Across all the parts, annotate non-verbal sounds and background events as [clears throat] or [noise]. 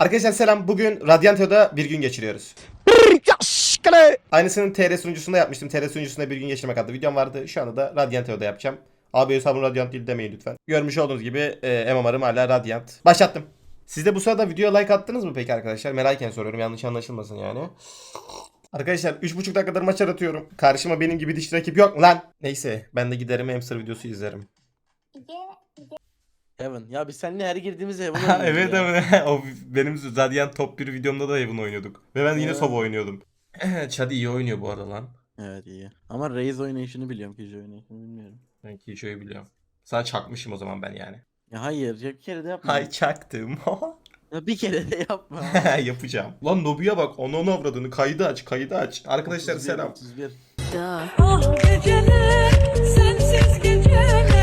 Arkadaşlar selam. Bugün Radyanto'da bir gün geçiriyoruz. Aynısını TR sunucusunda yapmıştım. TR sunucusunda bir gün geçirmek adlı videom vardı. Şu anda da Radyanto'da yapacağım. Abi hesabım Radyant değil demeyin lütfen. Görmüş olduğunuz gibi e, MMR'ım hala Radyant. Başlattım. Siz de bu sırada videoya like attınız mı peki arkadaşlar? Merakken soruyorum yanlış anlaşılmasın yani. Arkadaşlar 3,5 dakikadır maç aratıyorum. Karşıma benim gibi dişli rakip yok mu lan? Neyse ben de giderim hamster videosu izlerim. Heaven. Ya biz seninle her girdiğimizde Heaven Ha, [laughs] oynuyoruz evet ya. evet. [laughs] o benim Radiant Top 1 videomda da Heaven oynuyorduk. Ve ben yine Evet. Sova oynuyordum. [laughs] Chadi iyi oynuyor bu arada lan. Evet iyi. Ama Raze oynayışını biliyorum. Kiji oynayışını bilmiyorum. Ben Kijo'yu biliyorum. Sana çakmışım o zaman ben yani. Ya hayır. Ya bir kere de yapma. Hay çaktım. Ya bir kere de yapma. Yapacağım. Lan Nobu'ya bak. Onu onu avradını. Kaydı aç. Kaydı aç. Arkadaşlar 31, selam. 31. Ah geceler, sensiz geceler.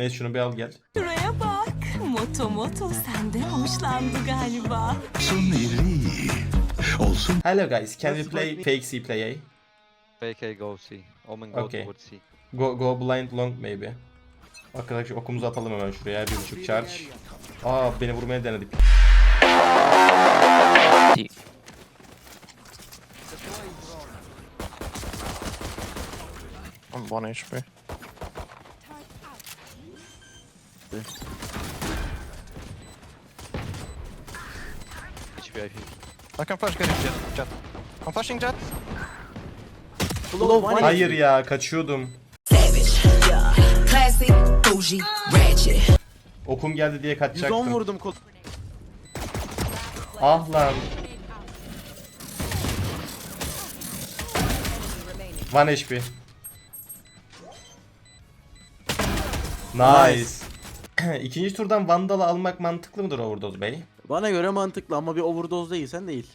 Neyse şunu bir al gel. Şuraya bak, Moto Moto senden hoşlandı galiba. olsun iri, olsun Hello guys. Can we play fake C play A? VK go C. Omen go Okay. towards C. Go, go blind long maybe. Arkadaşlar okumuzu atalım hemen şuraya. Bir buçuk charge. Aa beni vurmaya denedi. I'm 1 HP. HP I think. I can flash getting jet. jet. I'm flashing jet. Blow one Hayır ya kaçıyordum. Classy, bougie, ratchet. Okum geldi diye 110 kaçacaktım. vurdum kol. Ah lan. One HP. Nice. [clears throat] İkinci turdan Vandal'ı almak mantıklı mıdır Overdose Bey? Bana göre mantıklı ama bir overdose değilsen değil.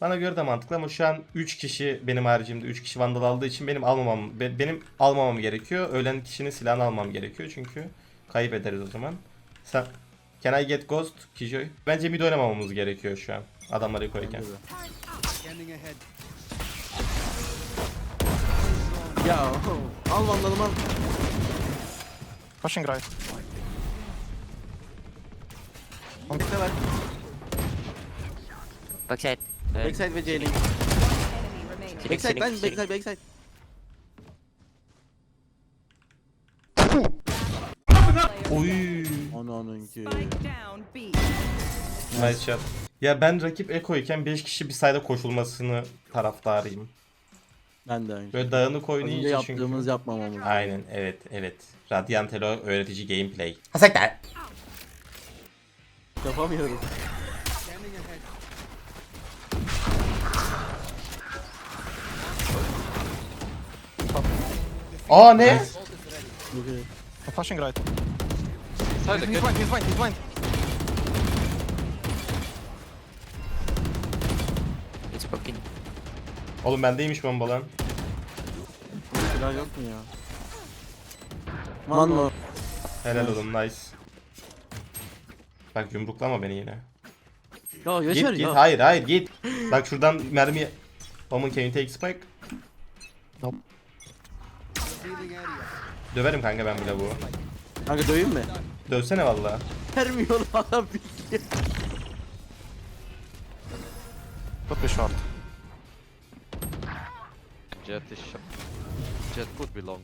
Bana göre de mantıklı ama şu an 3 kişi benim haricimde 3 kişi Vandal aldığı için benim almamam be- benim almamam gerekiyor. Ölen kişinin silahını almam gerekiyor çünkü kayıp ederiz o zaman. Sen Can I get ghost Kijoy? Bence mid oynamamamız gerekiyor şu an. Adamları koyarken. Ya al vandalım al. Pushing right. Bekle ver. Backside. Uh, Backside ve. Phoenix, Backside lan Phoenix, backside backside. Oy. Ananınki. Nice shot. Ya ben rakip Eko iken 5 kişi bir sayda koşulmasını taraftarıyım. Ben de aynı. Böyle dağınık Az önce oynayınca yaptığımız çünkü. yapmamamız. Aynen evet evet. Radiant Elo öğretici gameplay. Hasaklar. Yapamıyorum. Aa ne? Okey. I'm flashing right. Side He's again. blind, he's blind, he's blind. It's poking. Oğlum bendeymiş bomba lan. Silah yok mu ya? More. Helal oğlum nice. Bak yumruklama beni yine. Ya Git yeter git ya. hayır hayır git. Bak şuradan mermi. Omen can you take spike? Nope. Döverim kanka ben bile bu. Kanka döveyim mi? Dövsene valla. Vermiyor adam bilgi. Could be short. Jet is shot. Jet could be long.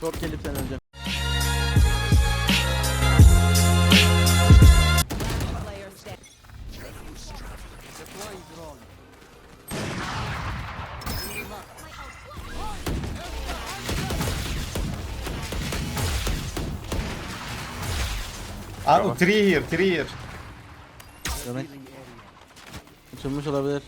Short gelip sen öleceksin. Aa o three here three here. Demek. Açılmış olabilir.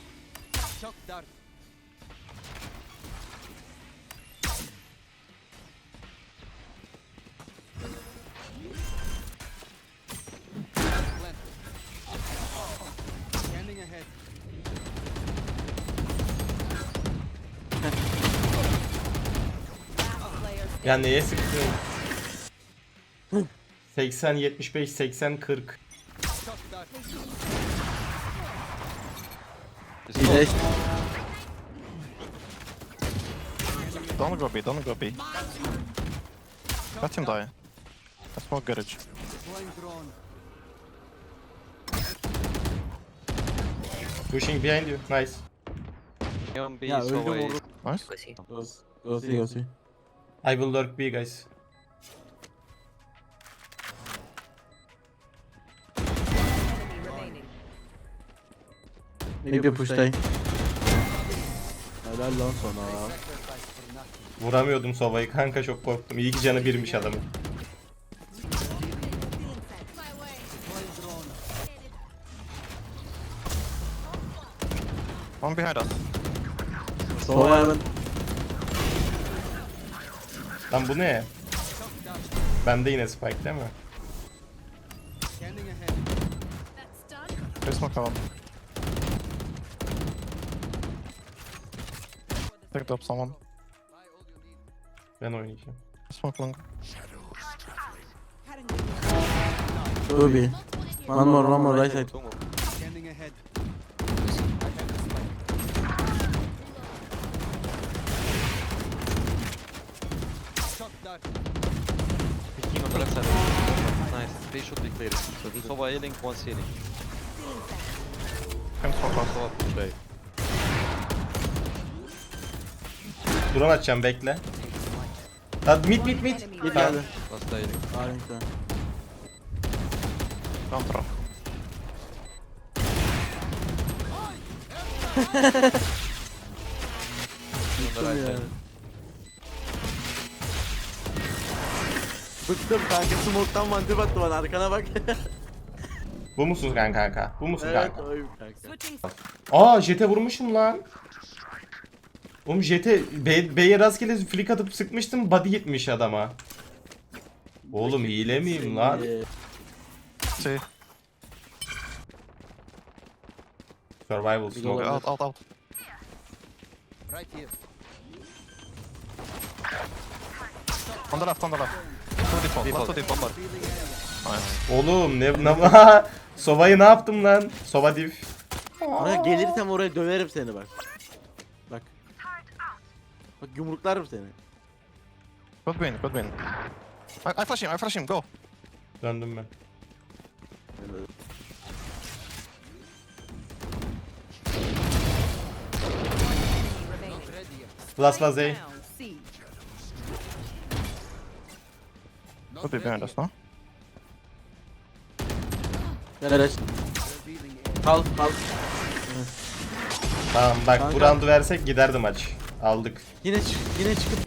Ya neye sıktın? [laughs] 80 75 80 40. It's long. İyileş. Don't go B, don't go B. Let him die. I smoke garage. Pushing behind you. Nice. Neon B Ya is öldüm away. oğlum. Nice. Go see go see. I will lurk B guys. Maybe push'tay. Helal lan sana. Vuramıyordum Sova'yı kanka çok korktum. İyi ki canı birmiş adamın. One behind us. Sova hemen. Lan bu ne? Bende yine spike değil mi? Please smoke heaven. Picked up someone. Ben oynayacağım. Smoke long. Ruby. One more one more right side. Two more. Picking on the left side. Nice. They should be clear. Sova healing, one healing. Can smoke last. Sova push A. Drone atacağım bekle. Lan mid mid mid. Tamam. geldi. Last healing. Harika. [laughs] Ya. side. Bıktım kanka smoke'tan mantıp attı bana arkana bak. Bu musun kanka kanka? Bu musun evet kanka? oyum kanka. Aa jete vurmuşum lan. Oğlum jete B, B'ye rastgele flick atıp sıkmıştım body gitmiş adama. Oğlum hile miyim lan? See. Survival smoke. Out, out, out. On the left, on the left. Two default, last two default. Nice. Oğlum ne ne [laughs] Sova'yı ne yaptım lan? Sova div. Oraya gelirsem oraya döverim seni bak. Bak. Bak yumruklarım seni. Good win, good win. I, I flash him, I flash him, go. Döndüm ben. Last was A. Could be behind us, no? Gel Kal kal. Tamam bak bu Kanka. roundu versek giderdi maç. Aldık. Yine çık yine çıkıp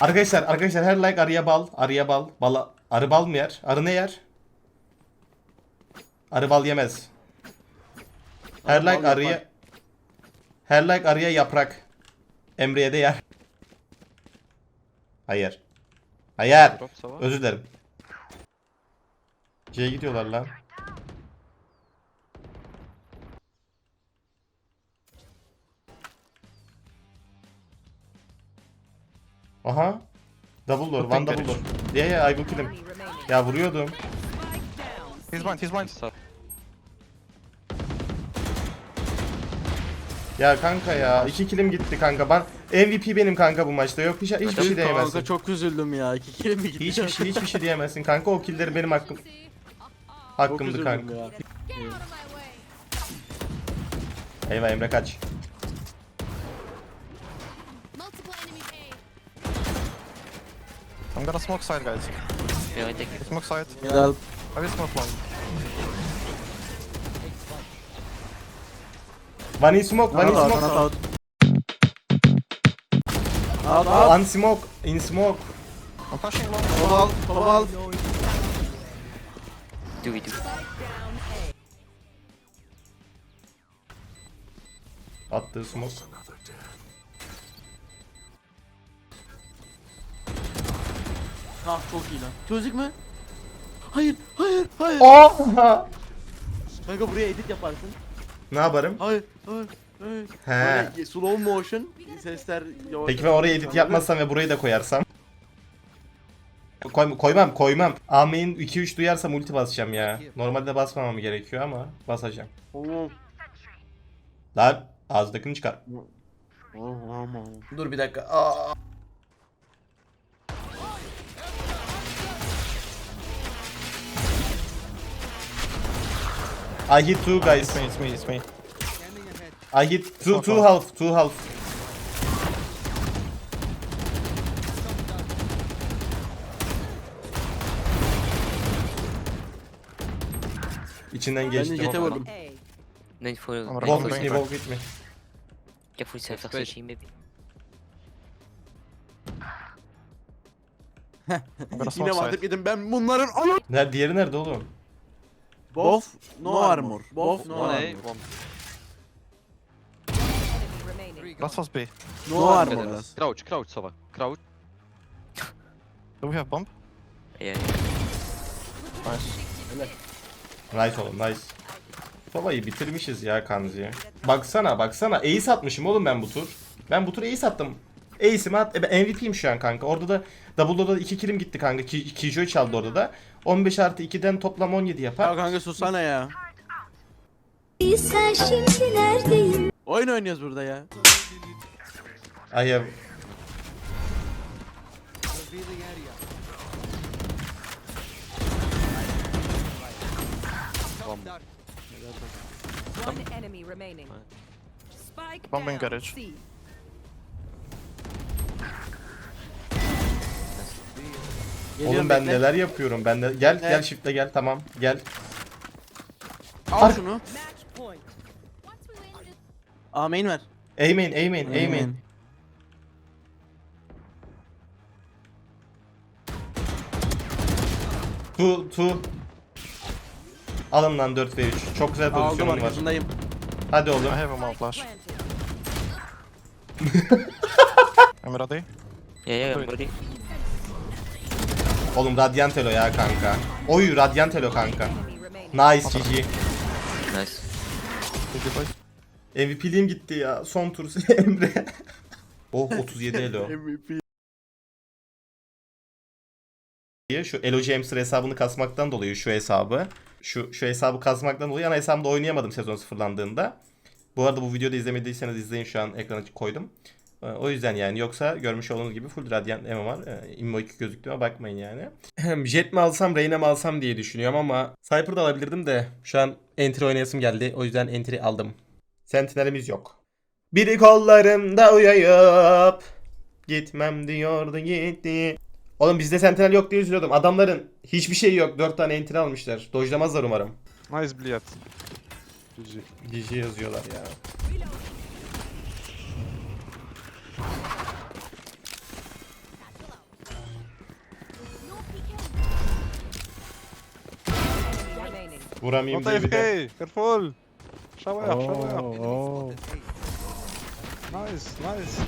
Arkadaşlar arkadaşlar her like arıya bal. Arıya bal. Bala, arı bal mı yer? Arı ne yer? Arı bal yemez. Her Arı bal like arıya yapar. Her like arıya yaprak. Emre'ye de yer. Hayır. Hayır. Özür dilerim. C'ye gidiyorlar lan. Aha. Double door, one double door. Yeah yeah, I will kill him. Ya vuruyordum. He's blind, he's blind. Stop. Ya kanka ya, iki killim gitti kanka. Ben MVP benim kanka bu maçta. Yok hiç, hiçbir şey diyemezsin. Kanka çok üzüldüm ya. İki kere mi gitti? Hiçbir şey hiçbir şey diyemezsin kanka. O killleri benim hakkım. Hakkımdı kanka. ya. Eyvah Emre kaç. I'm gonna smoke side, guys. Yeah, I take it. Smoke side. Gel. I will smoke long. One in smoke, one in Out, out, smoke. out. Out, out. One smoke, in smoke. I'm flashing long. Topu al, topu al. Do we do? Attığı smoke. Ha çok iyi lan. Çözdük mü? Hayır, hayır, hayır. Aa! Kanka buraya edit yaparsın. ne yaparım? Hayır, hayır, hayır. He. Böyle slow motion sesler yavaş. Peki ben oraya edit yapmazsam ve burayı da koyarsam? Koy, koymam koymam. Amin 2-3 duyarsam ulti basacağım ya. Normalde basmamam gerekiyor ama basacağım. Tamam. Lan ağızdakini çıkar. Tamam. Dur bir dakika. Aa. I hit two guys. It's me, it's me, it's me. I hit two, two half, two half. İçinden Ben de geçtim. jete vurdum. Nade for I'm Walk with me, walk with me. careful side Next of CT maybe. I'm gonna Yine smoke side. yedim ben bunların anı. Nerede, diğeri nerede oğlum? Both no armor. Both no One A, armor. one Enemy remaining. Last was B. No armor. better. last. Crouch, crouch, Sova. Crouch. Do we have bomb? Yeah. Nice. Nice oğlum, nice. Babayı bitirmişiz ya Kanzi'ye. Baksana, baksana. Ace atmışım oğlum ben bu tur. Ben bu tur ace attım. Ace'imi at. E ben MVP'yim şu an kanka. Orada da Double'da da 2 killim gitti kanka. Ki Kijoy çaldı orada da. 15 artı 2'den toplam 17 Ya yapar. kanka susana ya. Sen şimdi neredeyim? Oyun oynuyoruz burada ya. I. Bomb. One enemy remaining. Spike Bomb in down. garage. C. Geliyorum, Oğlum ben bekle. neler yapıyorum. Ben de gel gel Evet. shift'le gel tamam. Gel. Al şunu. Match point. A main ver. Amen, amen, amen. Tu tu. Alın lan 4 ve 3. Çok güzel Aldım pozisyonum var. arkasındayım. Hadi I oğlum. have a mount flash. [laughs] I'm ready. Yeah, yeah, I'm ready. Oğlum Radiantelo ya kanka. Oy Radiantelo kanka. Nice GG. Nice. MVP'liğim gitti ya. Son tur [laughs] Emre. oh 37 elo. [laughs] MVP. şu Elo James'in hesabını kasmaktan dolayı şu hesabı şu şu hesabı kasmaktan dolayı ana hesabımda oynayamadım sezon sıfırlandığında. Bu arada bu videoda izlemediyseniz izleyin şu an ekrana koydum. Ee, O yüzden yani yoksa görmüş olduğunuz gibi full Radiant MMR. Ee, Immo 2 gözüktüğüme bakmayın yani. Jet mi alsam Reyna mı alsam diye düşünüyorum ama Cypher da alabilirdim de şu an entry oynayasım geldi. O yüzden entry aldım. Sentinelimiz yok. Biri kollarımda uyuyup gitmem diyordu gitti. Oğlum bizde sentinel yok diye üzülüyordum. Adamların hiçbir şey yok. 4 tane entry almışlar. Dojlamazlar umarım. Nice bliyat. GG yazıyorlar ya. Vuramayayım diye bir de. careful. Shower, oh. Nice, nice.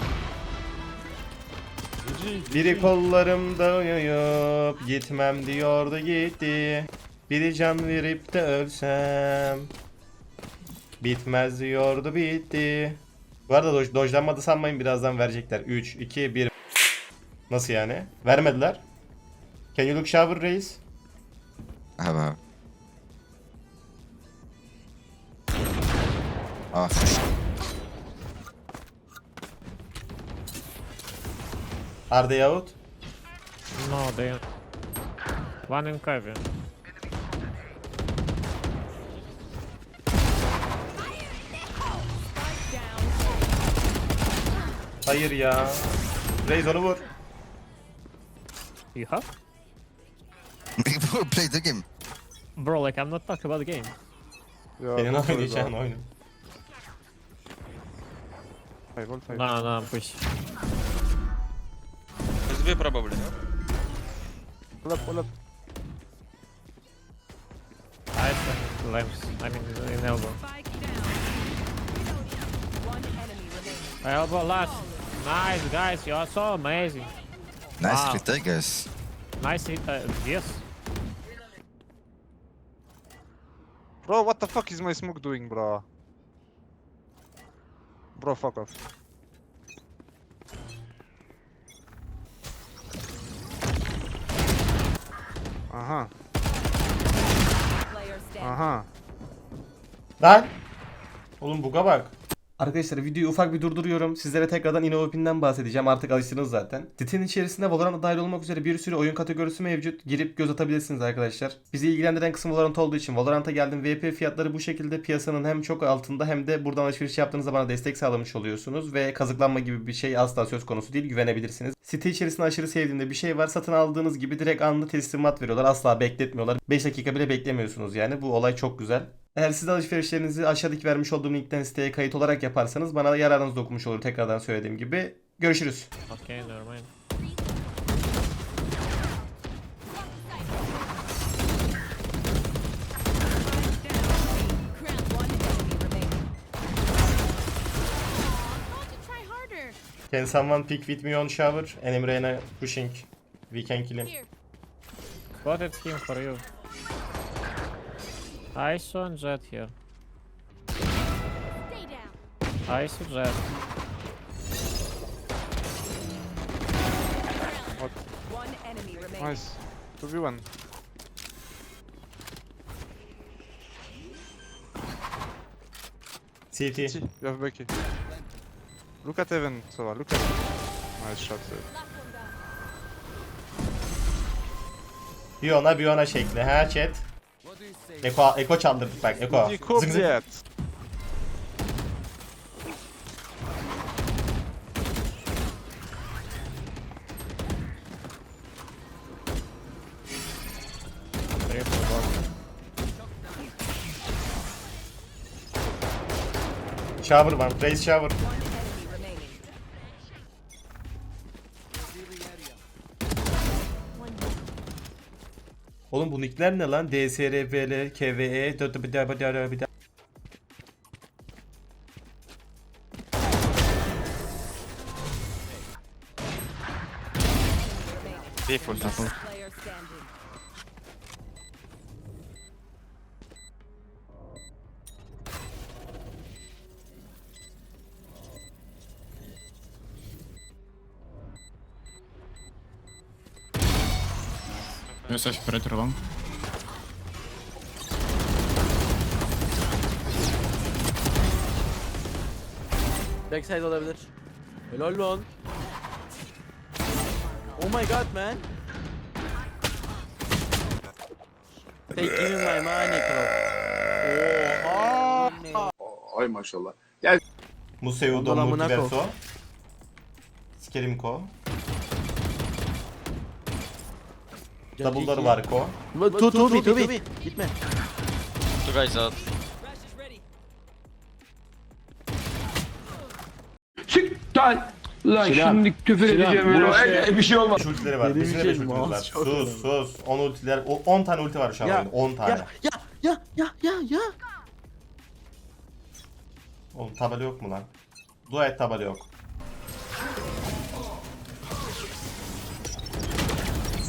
Biri kollarımda uyuyup gitmem diyordu gitti. Biri can verip de ölsem. Bitmez diyordu bitti. Bu arada doj, dojlanmadı sanmayın birazdan verecekler. 3, 2, 1. Nasıl yani? Vermediler. Can you look shower reis? Have Ah, Are they out? No, they're One in cabin. Hayır ya. Reis onu vur. You have? People play the game. Bro, like I'm not talking about the game. Senin oynayacağın oyunu. No, no, push. SB probably. Pull up, pull up. I spent lamps. I mean, in elbow. Spike down. One enemy remaining. Elbow last. Nice, guys. You are so amazing. Nice Wow. retake, guys. Nice hit. Uh, yes. Bro, what the fuck is my smoke doing, bro? Bro, fuck off. Aha, aha. Lan. Oğlum buga bak. Arkadaşlar videoyu ufak bir durduruyorum. Sizlere tekrardan InnoOpen'den bahsedeceğim. Artık alıştınız zaten. Sitenin içerisinde Valorant dahil olmak üzere bir sürü oyun kategorisi mevcut. Girip göz atabilirsiniz arkadaşlar. Bizi ilgilendiren kısım Valorant olduğu için Valorant'a geldim. VP fiyatları bu şekilde piyasanın hem çok altında hem de buradan alışveriş yaptığınızda bana destek sağlamış oluyorsunuz. Ve kazıklanma gibi bir şey asla söz konusu değil. Güvenebilirsiniz. Site içerisinde aşırı sevdiğimde bir şey var. Satın aldığınız gibi direkt anında teslimat veriyorlar. Asla bekletmiyorlar. 5 dakika bile beklemiyorsunuz yani. Bu olay çok güzel. Eğer siz de alışverişlerinizi aşağıdaki vermiş olduğum linkten siteye kayıt olarak yaparsanız bana yararınız dokunmuş olur tekrardan söylediğim gibi. Görüşürüz. Okay, never mind. Can someone pick with me on shower? Enemy Reyna pushing. We can kill him. Spotted him for you. I saw Jet here. Stay down. I see Jet. One enemy remaining. Nice. 2v1. CT. You have Becky. Look at Evan, Sova. Look at Nice shot. save. Biyona Biyona şekli. Ha chat. Eko, Eko çaldırdık bak Eko. He cooked Zıng zıng. yet. Triple box. Shower var. Raise shower. Oğlum bu nickler ne lan? DSRBL, KVE, bir daha- Jesteś pretrolą? Backside olabilir. Helal lan. Oh my god man. Me my money bro. Oha. Ay maşallah. Museu Ondan do amına ko. Multiverso. Sikerim ko. Double'ları var ko. Tu tu mi tu mi. Gitme. Two guys out. Lan şimdi küfür edeceğim öyle. bir şey olmaz. Ultileri var. Benim Bizimle için beş ulti var. Sus sus. 10 ultiler. O 10 tane ulti var şu an Ya, oyunda. 10 tane. Ya ya ya ya ya ya. Oğlum tabela yok mu lan? Duet tabela yok.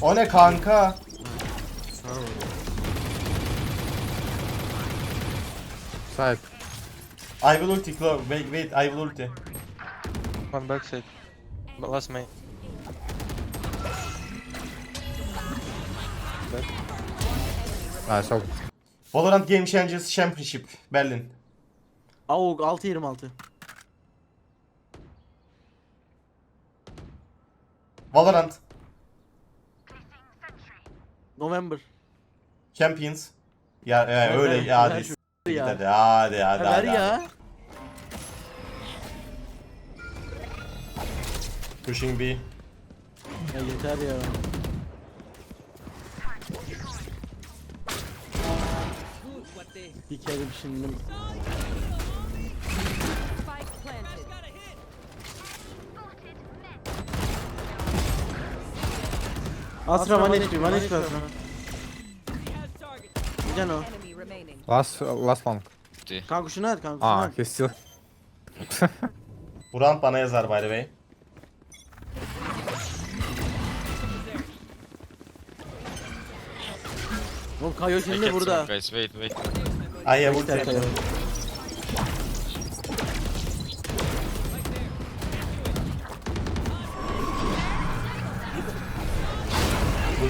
O ne kanka? Side. I will ulti Claw. Wait wait I will ulti. One backside. Last main. Nice. Valorant Game Changers Championship Berlin. AUG 626. Valorant November. Champions. Ya e, öyle ya ver hadi. ya. Hadi hadi hadi. Ver hadi, ya. hadi. Pushing B. Ya yeter ya. Dikerim şimdi. Astra one HP, one HP Astra. Can o. Last last one. Kanka şunu at kanka şunu at. he's still. [laughs] Bu round bana yazar by the way. Oğlum Kayo şimdi burada. Guys, wait, wait. I have ulti. Kayo.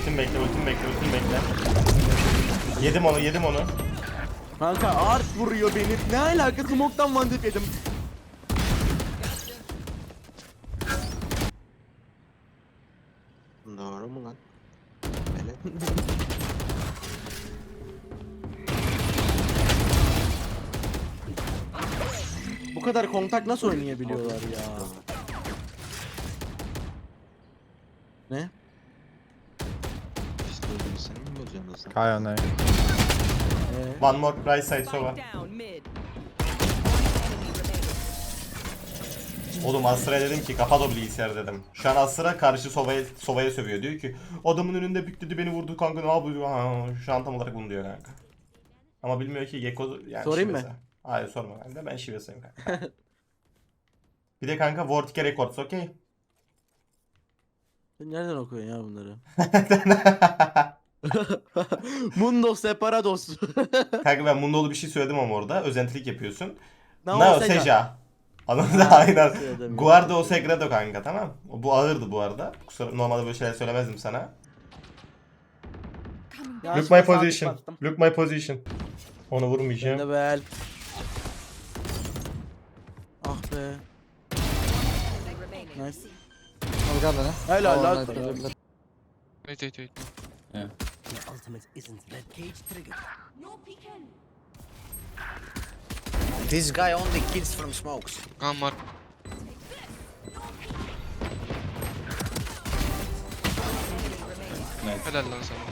Ultim bekle, ultim bekle, ultim bekle. Yedim onu, yedim onu. Kanka art vuruyor beni. Ne alaka smoke'tan one yedim. Doğru mu lan? Öyle. Bu kadar kontak nasıl oynayabiliyorlar ya? Ne? Kaja nej. Ee, One more right side sova. Down mid. Oğlum Asra'ya dedim ki kapat o bilgisayarı dedim. Şu an Asra karşı Sova'ya Sova'ya sövüyor. Diyor ki adamın önünde bükledi beni vurdu kanka ne yapıyor? Ha, şu an tam olarak bunu diyor kanka. Ama bilmiyor ki Gekko yani Sorayım mı? şivesi. Hayır sorma kanka ben şivesiyim kanka. bir de kanka Vortike Records okey. sen nereden okuyorsun ya bunları? [laughs] [laughs] Mundo separados. [laughs] kanka ben Mundo'lu bir şey söyledim ama orada özentilik yapıyorsun. Nao Nao Seja. Seja. Anladın? Ha, Aynen. Guarda o Segredo kanka tamam. Bu ağırdı bu arada. Kusura, normalde böyle şeyler söylemezdim sana. Ya Look my position. bastım. Look my position. Onu Ben vurmayacağım. de bel. Ah be. Enemy remaining. Nice. Helal lan. Wait, wait, wait ultimate isn't that cage triggered. No peeking. This guy only kills from smokes. Gun var. Helal lan sana.